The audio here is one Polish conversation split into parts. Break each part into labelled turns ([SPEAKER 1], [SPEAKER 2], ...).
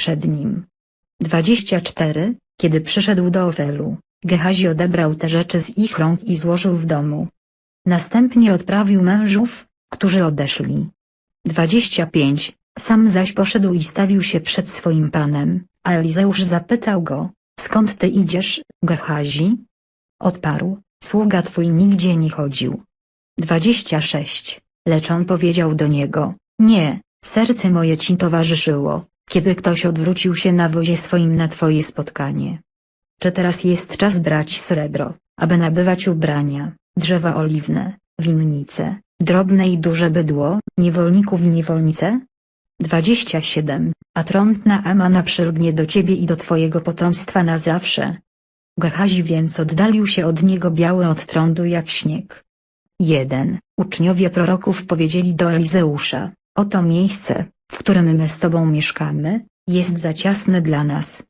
[SPEAKER 1] przed nim. 24. Kiedy przyszedł do Ofelu, Gehazi odebrał te rzeczy z ich rąk i złożył w domu. Następnie odprawił mężów, którzy odeszli. 25. Sam zaś poszedł i stawił się przed swoim panem, a Elizeusz zapytał go, skąd ty idziesz, Gehazi? Odparł, sługa twój nigdzie nie chodził. 26. Lecz on powiedział do niego, nie, serce moje ci towarzyszyło, kiedy ktoś odwrócił się na wozie swoim na twoje spotkanie. Czy teraz jest czas brać srebro, aby nabywać ubrania, drzewa oliwne, winnice, drobne i duże bydło, niewolników i niewolnice? 27. A trątna Amana przylgnie do ciebie i do twojego potomstwa na zawsze. Gehazi więc oddalił się od niego biały od trądu jak śnieg. 1. Uczniowie proroków powiedzieli do Elizeusza, oto miejsce, w którym my z tobą mieszkamy, jest za ciasne dla nas.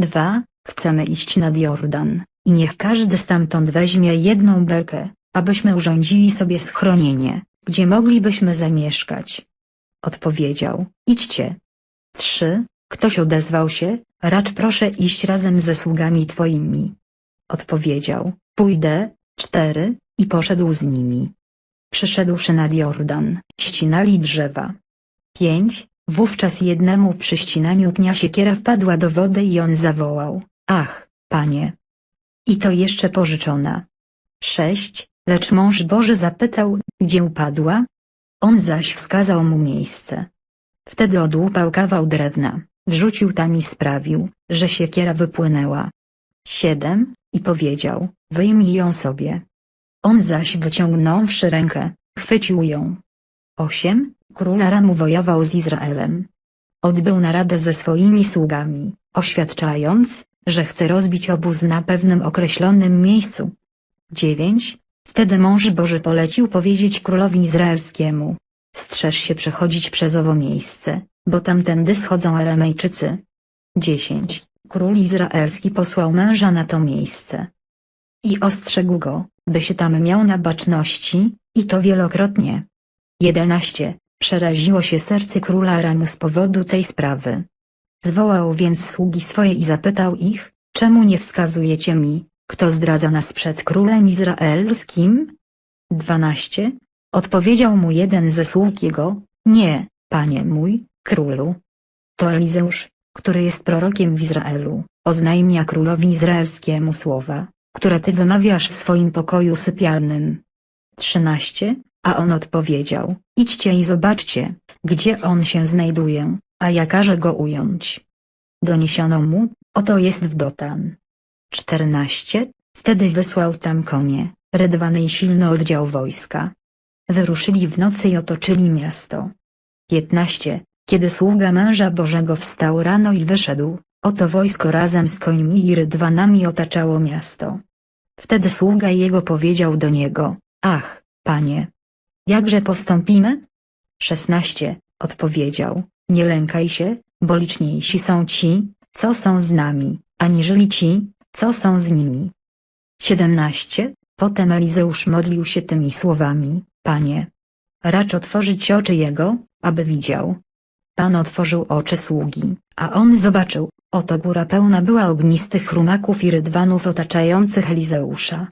[SPEAKER 1] 2. Chcemy iść nad Jordan, i niech każdy stamtąd weźmie jedną belkę, abyśmy urządzili sobie schronienie, gdzie moglibyśmy zamieszkać. Odpowiedział, idźcie. 3. Ktoś odezwał się, racz proszę iść razem ze sługami twoimi. Odpowiedział, pójdę. 4. I poszedł z nimi. Przyszedłszy nad Jordan, ścinali drzewa. 5. Wówczas jednemu przy ścinaniu pnia siekiera wpadła do wody i on zawołał, ach, panie. I to jeszcze pożyczona. 6. Lecz mąż Boży zapytał, gdzie upadła? On zaś wskazał mu miejsce. Wtedy odłupał kawał drewna, wrzucił tam i sprawił, że siekiera wypłynęła. 7. I powiedział, wyjmij ją sobie. On zaś wyciągnąwszy rękę, chwycił ją. 8. Król Aramu wojował z Izraelem. Odbył naradę ze swoimi sługami, oświadczając, że chce rozbić obóz na pewnym określonym miejscu. 9. Wtedy mąż Boży polecił powiedzieć królowi izraelskiemu. Strzeż się przechodzić przez owo miejsce, bo tamtędy schodzą Aramejczycy. 10. Król izraelski posłał męża na to miejsce. I ostrzegł go, by się tam miał na baczności, i to wielokrotnie. 11. Przeraziło się serce króla Aramu z powodu tej sprawy. Zwołał więc sługi swoje i zapytał ich, czemu nie wskazujecie mi, kto zdradza nas przed królem izraelskim? 12. Odpowiedział mu jeden ze sług jego, nie, panie mój, królu. To Elizeusz, który jest prorokiem w Izraelu, oznajmia królowi izraelskiemu słowa, które ty wymawiasz w swoim pokoju sypialnym. 13. A on odpowiedział, idźcie i zobaczcie, gdzie on się znajduje, a ja każę go ująć. Doniesiono mu, oto jest w Dotan. 14. Wtedy wysłał tam konie, rydwany i silny oddział wojska. Wyruszyli w nocy i otoczyli miasto. 15. Kiedy sługa męża Bożego wstał rano i wyszedł, oto wojsko razem z końmi i rydwanami otaczało miasto. Wtedy sługa jego powiedział do niego, ach, panie, jakże postąpimy? 16. Odpowiedział, nie lękaj się, bo liczniejsi są ci, co są z nami, aniżeli ci, co są z nimi. 17. Potem Elizeusz modlił się tymi słowami, Panie, racz otworzyć oczy jego, aby widział. Pan otworzył oczy sługi, a on zobaczył, oto góra pełna była ognistych rumaków i rydwanów otaczających Elizeusza.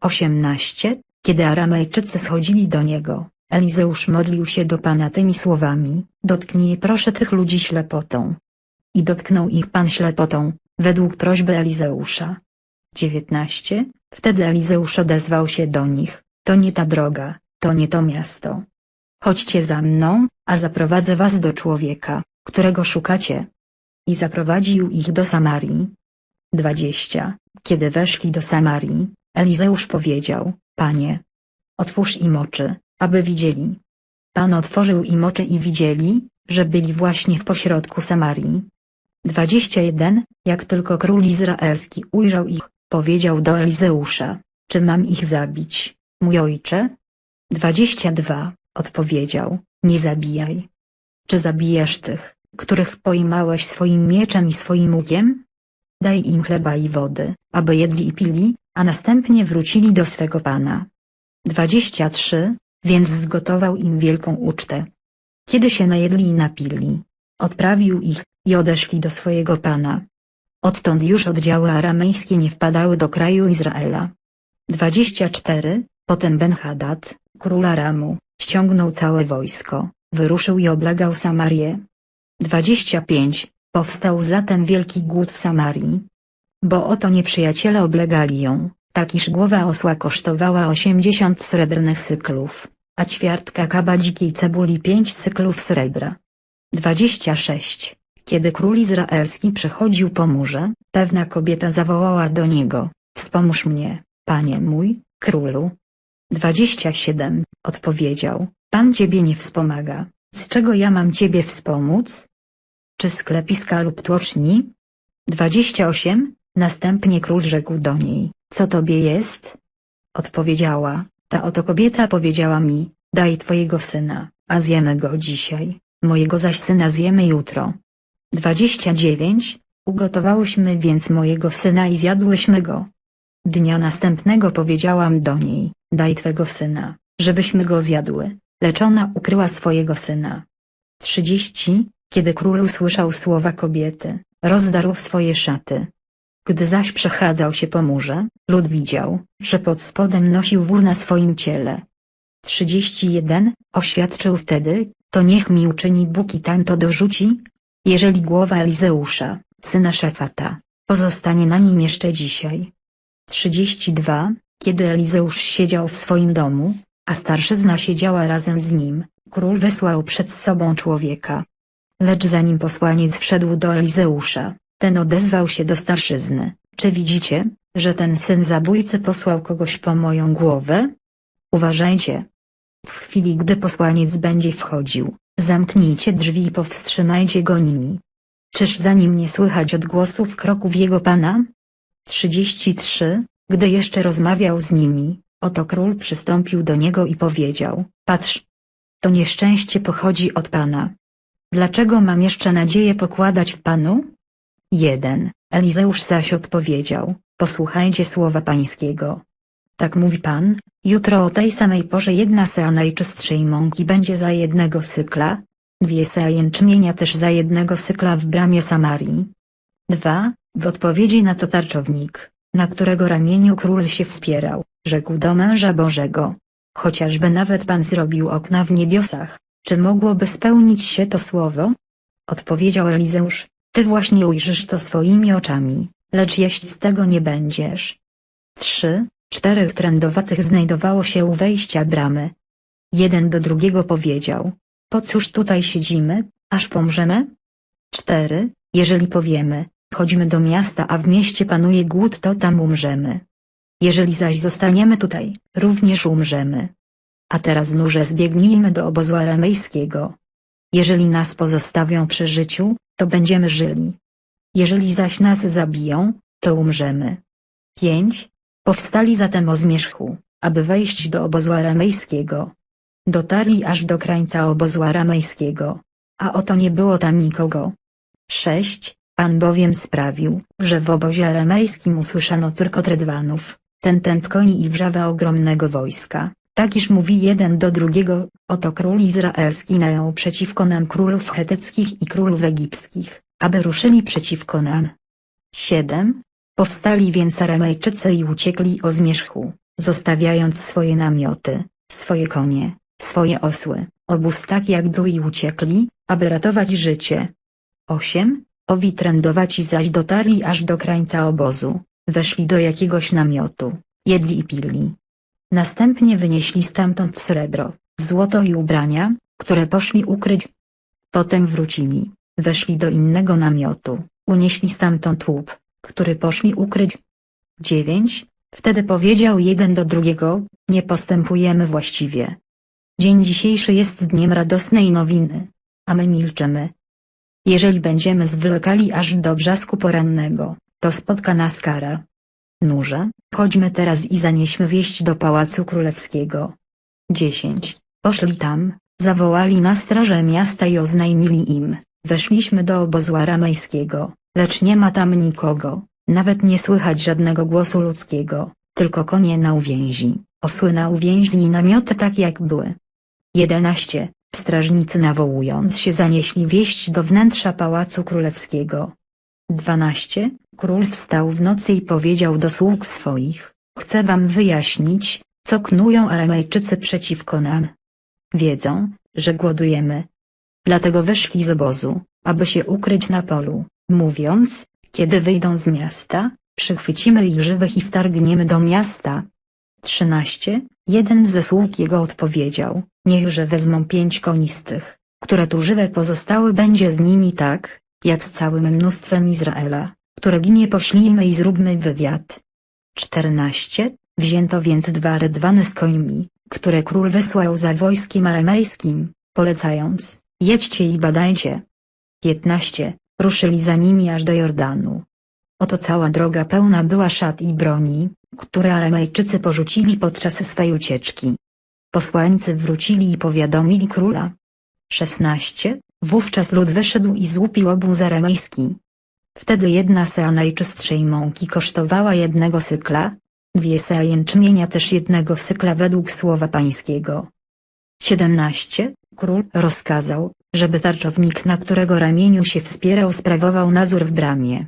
[SPEAKER 1] 18. Kiedy Aramejczycy schodzili do niego, Elizeusz modlił się do Pana tymi słowami, dotknij proszę tych ludzi ślepotą. I dotknął ich Pan ślepotą, według prośby Elizeusza. 19. Wtedy Elizeusz odezwał się do nich, to nie ta droga, to nie to miasto. Chodźcie za mną, a zaprowadzę was do człowieka, którego szukacie. I zaprowadził ich do Samarii. 20. Kiedy weszli do Samarii, Elizeusz powiedział, Panie, otwórz im oczy, aby widzieli. Pan otworzył im oczy i widzieli, że byli właśnie w pośrodku Samarii. 21. Jak tylko król izraelski ujrzał ich, powiedział do Elizeusza, czy mam ich zabić, mój ojcze? 22. Odpowiedział, nie zabijaj. Czy zabijasz tych, których pojmałeś swoim mieczem i swoim łukiem? Daj im chleba i wody, aby jedli i pili, a następnie wrócili do swego pana. 23. Więc zgotował im wielką ucztę. Kiedy się najedli i napili, odprawił ich, i odeszli do swojego pana. Odtąd już oddziały aramejskie nie wpadały do kraju Izraela. 24. Potem Ben-Hadad, król Aramu, ściągnął całe wojsko, wyruszył i oblegał Samarię. 25. Powstał zatem wielki głód w Samarii. Bo oto nieprzyjaciele oblegali ją, tak iż głowa osła kosztowała 80 srebrnych cyklów, a ćwiartka kaba dzikiej cebuli 5 cyklów srebra. 26. Kiedy król izraelski przechodził po murze, pewna kobieta zawołała do niego, wspomóż mnie, panie mój, królu. 27. Odpowiedział, pan ciebie nie wspomaga, z czego ja mam ciebie wspomóc? Czy sklepiska lub tłoczni? 28. Następnie król rzekł do niej, co tobie jest? Odpowiedziała, ta oto kobieta powiedziała mi, daj twojego syna, a zjemy go dzisiaj, mojego zaś syna zjemy jutro. 29. Ugotowałyśmy więc mojego syna i zjadłyśmy go. Dnia następnego powiedziałam do niej, daj twego syna, żebyśmy go zjadły, lecz ona ukryła swojego syna. 30. Kiedy król usłyszał słowa kobiety, rozdarł swoje szaty. Gdy zaś przechadzał się po murze, lud widział, że pod spodem nosił wór na swoim ciele. 31. Oświadczył wtedy, to niech mi uczyni Bóg i tamto dorzuci, jeżeli głowa Elizeusza, syna Szefata, pozostanie na nim jeszcze dzisiaj. 32. Kiedy Elizeusz siedział w swoim domu, a starszyzna siedziała razem z nim, król wysłał przed sobą człowieka. Lecz zanim posłaniec wszedł do Elizeusza, ten odezwał się do starszyzny, czy widzicie, że ten syn zabójcy posłał kogoś po moją głowę? Uważajcie. W chwili gdy posłaniec będzie wchodził, zamknijcie drzwi i powstrzymajcie go nimi. Czyż za nim nie słychać odgłosów kroków jego pana? 33. Gdy jeszcze rozmawiał z nimi, oto król przystąpił do niego i powiedział, patrz. To nieszczęście pochodzi od pana. Dlaczego mam jeszcze nadzieję pokładać w panu? 1. Elizeusz zaś odpowiedział, posłuchajcie słowa pańskiego. Tak mówi pan, jutro o tej samej porze jedna sea najczystszej mąki będzie za jednego sykla, dwie sea jęczmienia też za jednego sykla w bramie Samarii. 2. W odpowiedzi na to tarczownik, na którego ramieniu król się wspierał, rzekł do męża Bożego. Chociażby nawet pan zrobił okna w niebiosach, czy mogłoby spełnić się to słowo? Odpowiedział Elizeusz, ty właśnie ujrzysz to swoimi oczami, lecz jeść z tego nie będziesz. 3. Czterech trędowatych znajdowało się u wejścia bramy. Jeden do drugiego powiedział, po cóż tutaj siedzimy, aż pomrzemy? 4. Jeżeli powiemy, chodźmy do miasta a w mieście panuje głód to tam umrzemy. Jeżeli zaś zostaniemy tutaj, również umrzemy. A teraz nurze zbiegnijmy do obozu aramejskiego. Jeżeli nas pozostawią przy życiu, to będziemy żyli. Jeżeli zaś nas zabiją, to umrzemy. 5. Powstali zatem o zmierzchu, aby wejść do obozu aramejskiego. Dotarli aż do krańca obozu aramejskiego. A oto nie było tam nikogo. 6. Pan bowiem sprawił, że w obozie aramejskim usłyszano tylko tredwanów, ten tęp koni i wrzawę ogromnego wojska. Tak iż mówi jeden do drugiego, oto król izraelski najął przeciwko nam królów cheteckich i królów egipskich, aby ruszyli przeciwko nam. 7. Powstali więc Aramejczycy i uciekli o zmierzchu, zostawiając swoje namioty, swoje konie, swoje osły, obóz tak jak był i uciekli, aby ratować życie. 8. Owi trędowaci zaś dotarli aż do krańca obozu, weszli do jakiegoś namiotu, jedli i pili. Następnie wynieśli stamtąd srebro, złoto i ubrania, które poszli ukryć. Potem wrócili, weszli do innego namiotu, unieśli stamtąd łup, który poszli ukryć. 9. Wtedy powiedział jeden do drugiego, nie postępujemy właściwie. Dzień dzisiejszy jest dniem radosnej nowiny, a my milczymy. Jeżeli będziemy zwlekali aż do brzasku porannego, to spotka nas kara. Nurze, chodźmy teraz i zanieśmy wieść do Pałacu Królewskiego. 10. Poszli tam, zawołali na straże miasta i oznajmili im, weszliśmy do obozu aramejskiego, lecz nie ma tam nikogo, nawet nie słychać żadnego głosu ludzkiego, tylko konie na uwięzi, osły na uwięzi i namioty tak jak były. 11. Strażnicy nawołując się zanieśli wieść do wnętrza pałacu królewskiego. 12. Król wstał w nocy i powiedział do sług swoich, chcę wam wyjaśnić, co knują Aramejczycy przeciwko nam. Wiedzą, że głodujemy. Dlatego wyszli z obozu, aby się ukryć na polu, mówiąc, kiedy wyjdą z miasta, przychwycimy ich żywych i wtargniemy do miasta. 13. Jeden ze sług jego odpowiedział, niechże wezmą pięć konistych, które tu żywe pozostały będzie z nimi tak, jak z całym mnóstwem Izraela, które ginie poślijmy i zróbmy wywiad. 14. Wzięto więc dwa rydwany z końmi, które król wysłał za wojskiem aramejskim, polecając, jedźcie i badajcie. 15. Ruszyli za nimi aż do Jordanu. Oto cała droga pełna była szat i broni, które Aramejczycy porzucili podczas swej ucieczki. Posłańcy wrócili i powiadomili króla. 16. Wówczas lud wyszedł i złupił obóz aramejski. Wtedy jedna sea najczystszej mąki kosztowała jednego sykla, dwie sea jęczmienia też jednego sykla według słowa pańskiego. 17. Król rozkazał, żeby tarczownik na którego ramieniu się wspierał sprawował nadzór w bramie.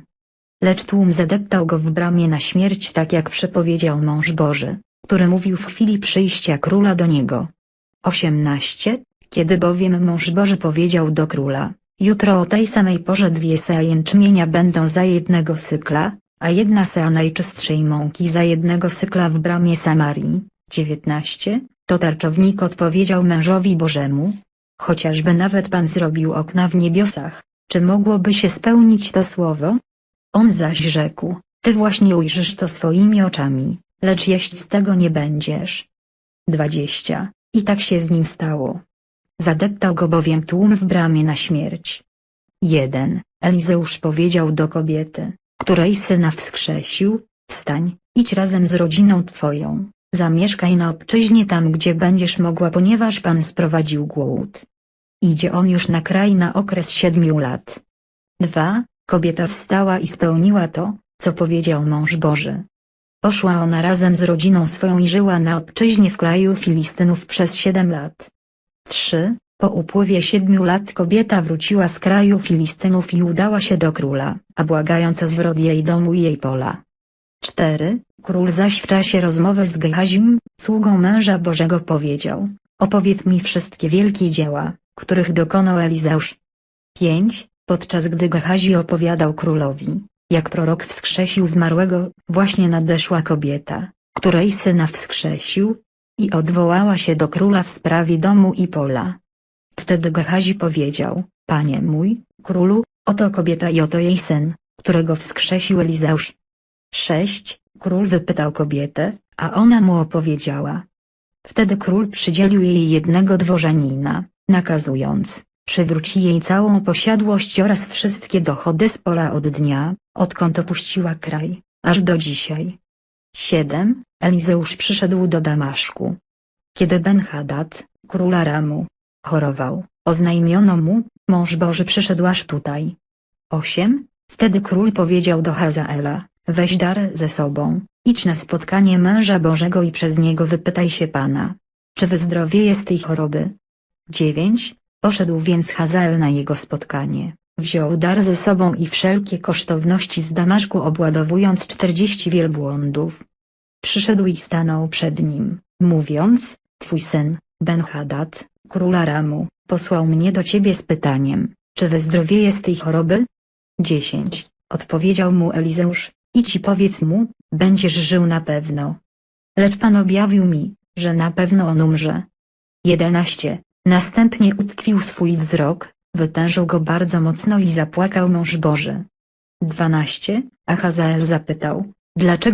[SPEAKER 1] Lecz tłum zadeptał go w bramie na śmierć tak jak przepowiedział mąż Boży, który mówił w chwili przyjścia króla do niego. 18. Kiedy bowiem mąż Boży powiedział do króla, jutro o tej samej porze dwie sea jęczmienia będą za jednego sykla, a jedna sea najczystszej mąki za jednego sykla w bramie Samarii. 19. To tarczownik odpowiedział mężowi Bożemu, chociażby nawet Pan zrobił okna w niebiosach, czy mogłoby się spełnić to słowo? On zaś rzekł, ty właśnie ujrzysz to swoimi oczami, lecz jeść z tego nie będziesz. 20. I tak się z nim stało. Zadeptał go bowiem tłum w bramie na śmierć. 1. Elizeusz powiedział do kobiety, której syna wskrzesił, wstań, idź razem z rodziną twoją, zamieszkaj na obczyźnie tam gdzie będziesz mogła ponieważ Pan sprowadził głód. Idzie on już na kraj na okres siedmiu lat. 2. Kobieta wstała i spełniła to, co powiedział mąż Boży. Poszła ona razem z rodziną swoją i żyła na obczyźnie w kraju Filistynów przez siedem lat. 3. Po upływie siedmiu lat kobieta wróciła z kraju Filistynów i udała się do króla, a błagając o zwrot jej domu i jej pola. 4. Król zaś w czasie rozmowy z Gehazim, sługą męża Bożego powiedział, opowiedz mi wszystkie wielkie dzieła, których dokonał Elizeusz. 5. Podczas gdy Gehazi opowiadał królowi, jak prorok wskrzesił zmarłego, właśnie nadeszła kobieta, której syna wskrzesił, i odwołała się do króla w sprawie domu i pola. Wtedy Gehazi powiedział, panie mój, królu, oto kobieta i oto jej syn, którego wskrzesił Elizeusz. 6. Król wypytał kobietę, a ona mu opowiedziała. Wtedy król przydzielił jej jednego dworzanina, nakazując, przywróci jej całą posiadłość oraz wszystkie dochody z pola od dnia, odkąd opuściła kraj, aż do dzisiaj. 7. Elizeusz przyszedł do Damaszku. Kiedy Ben-Hadad, król Aramu, chorował, oznajmiono mu, mąż Boży przyszedł aż tutaj. 8. Wtedy król powiedział do Hazaela, weź dar ze sobą, idź na spotkanie męża Bożego i przez niego wypytaj się Pana, czy wyzdrowieje z tej choroby. 9. Poszedł więc Hazael na jego spotkanie, wziął dar ze sobą i wszelkie kosztowności z Damaszku obładowując czterdzieści wielbłądów. Przyszedł i stanął przed nim, mówiąc, twój syn, Ben-Hadad, król Aramu, posłał mnie do ciebie z pytaniem, czy wyzdrowieje z tej choroby? 10. Odpowiedział mu Elizeusz, i powiedz mu, będziesz żył na pewno. Lecz Pan objawił mi, że na pewno on umrze. 11. Następnie utkwił swój wzrok, wytężył go bardzo mocno i zapłakał mąż Boży. 12. A Hazael zapytał, dlaczego